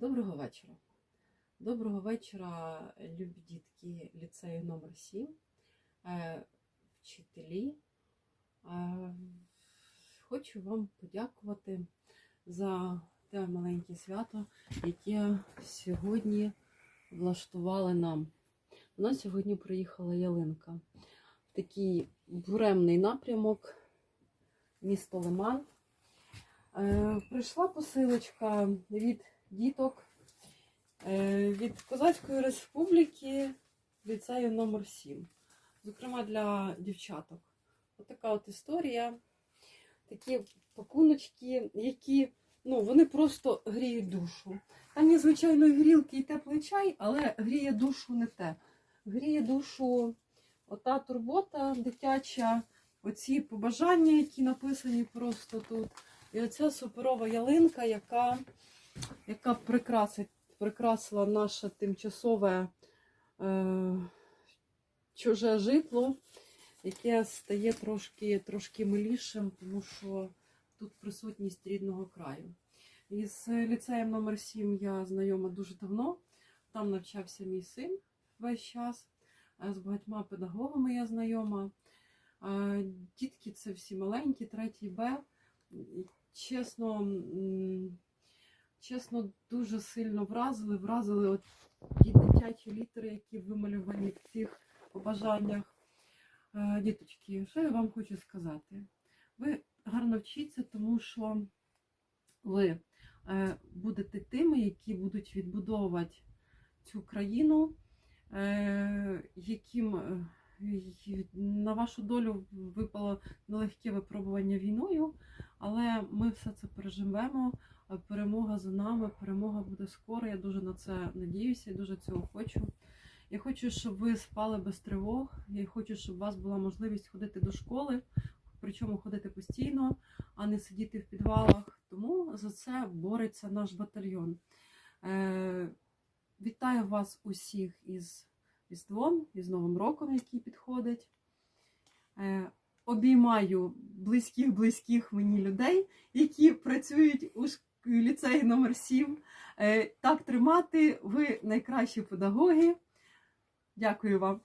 Доброго вечора. Доброго вечора, любі дітки ліцею номер 7 е, вчителі. Е, Хочу вам подякувати за те маленьке свято, яке сьогодні влаштували нам. У нас сьогодні приїхала ялинка. В такий буремний напрямок, місто Лиман. Е, Прийшла посилочка від діток е, від Козацької республіки ліцею номер 7 Зокрема, для дівчаток. Отака от історія. Такі пакуночки, які ну, вони просто гріють душу. Там є, звичайно, грілки і теплий чай, але гріє душу не те. Гріє душу ота турбота дитяча, оці побажання, які написані просто тут. І оця суперова ялинка, яка, яка прикрасить, прикрасила наше тимчасове е, чуже житло, яке стає трошки, трошки милішим, тому що тут присутність рідного краю. Із ліцеєм номер 7 я знайома дуже давно. Там навчався мій син весь час. Е, З багатьма педагогами я знайома. Е, Дітки це всі маленькі, третій Б. Чесно, чесно, дуже сильно вразили. Вразили от ті дитячі літери, які вималювані в цих побажаннях. Е, Діточки, що я вам хочу сказати? Ви гарно вчіться, тому що ви е, будете тими, які будуть відбудовувати цю країну, е, яким на вашу долю випало нелегке випробування війною, але ми все це переживемо. Перемога за нами, перемога буде скоро. Я дуже на це надіюся і дуже цього хочу. Я хочу, щоб ви спали без тривог. Я хочу, щоб у вас була можливість ходити до школи, причому ходити постійно, а не сидіти в підвалах. Тому за це бореться наш батальйон. Е, вітаю вас усіх із Різдвом, із Новим роком, який підходить. Е, обіймаю близьких-близьких мені людей, які працюють у ліцеї номер 7. Е, так тримати, ви найкращі педагоги. Дякую вам.